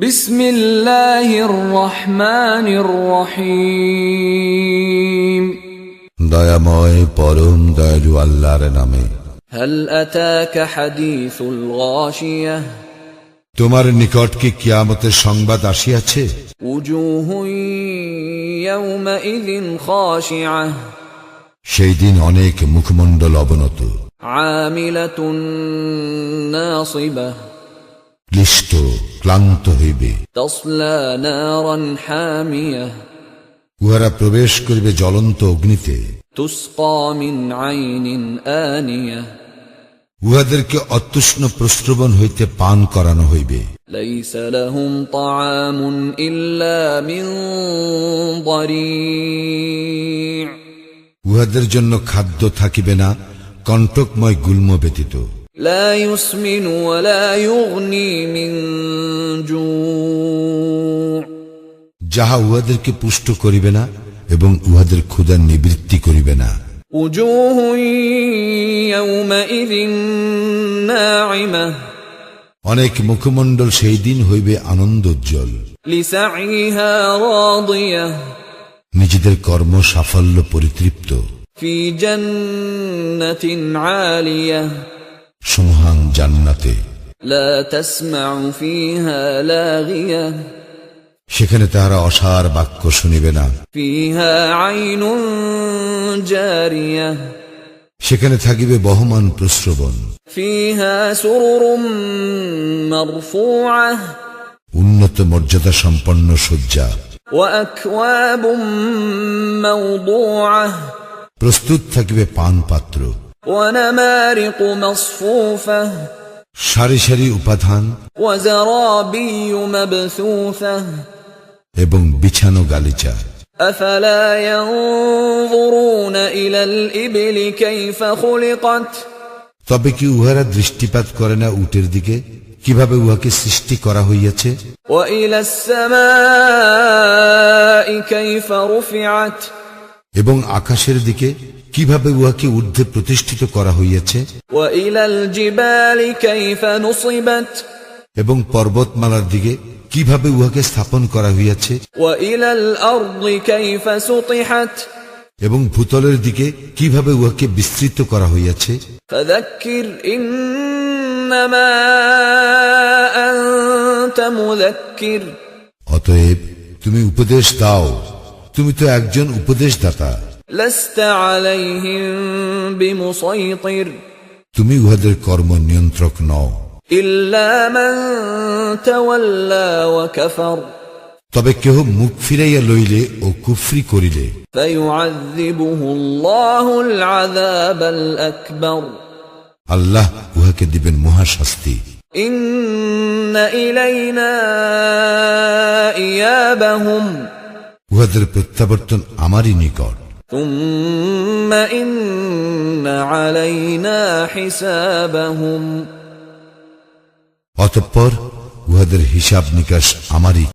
বিসমিল্লাহির রহমানির রহিম। দয়াময় পরম দয়ালু আল্লাহর নামে। হাল আতাকা হাদিসুল গাশিয়াহ তোমার নিকট কি কিয়ামতের সংবাদ আসিয়াছে? সেই দিন অনেক মুখমণ্ডল অবনত। আমিলাতুন নাসিবা। ক্লিষ্ট ক্লান্ত হইবে। উহারা প্রবেশ করিবে জ্বলন্ত অগ্নিতে। উহাদেরকে অতুষ্ণ প্রশ্রবণ হইতে পান করানো হইবে। উহাদের জন্য খাদ্য থাকিবে না কণ্টকময় গুল্ম ব্যতীত। لا يسمن ولا يغني من جوع যাহা উহাদেরকে পুষ্ট করিবে না এবং উহাদের ক্ষুধার নিবৃত্তি করিবে না وجوه يومئذ ناعمة অনেক মুখমণ্ডল সেই দিন হইবে আনন্দোজ্জ্বল لسعيها راضية নিজেদের কর্ম সাফল্য পরিতৃপ্ত في جنة عالية সুমহান জান্নাতে। সেখানে তাহারা অসার বাক্য শুনিবে না। সেখানে থাকিবে বহমান প্রশ্রবণ। উন্নত মর্যাদা সম্পন্ন শয্যা। প্রস্তুত থাকিবে পান পাত্র ونمارق مصفوفة সারি সারি উপাধান وزرابي مبثوثة এবং বিছানো গালিচা أفلا ينظرون إلى الإبل كيف خلقت তবে কি উহারা দৃষ্টিপাত করে না উটের দিকে কিভাবে উহাকে সৃষ্টি করা হইয়াছে وإلى السماء كيف رفعت এবং আকাশের দিকে কীভাবে উহাকে ঊর্ধ্বে প্রতিষ্ঠিত করা হইয়াছে? এবং পর্বতমালার দিকে কীভাবে উহাকে স্থাপন করা হইয়াছে? এবং ভূতলের দিকে কীভাবে উহাকে বিস্তৃত করা হইয়াছে? অতএব তুমি উপদেশ দাও। তুমি তো একজন উপদেশদাতা। তুমি উহাদের কর্ম নিয়ন্ত্রক নও। তবে কেহ মুখ ফিরাইয়া লইলে ও কুফরি করিলে। আল্লাহ উহাকে দিবেন মহাশাস্তি। ইন্না ইলাইনা ইয়াবাহুম। উহাদের প্রত্যাবর্তন আমারই নিকট ثم إن علينا حسابهم অতঃপর উহাদের হিসাব নিকাশ আমারই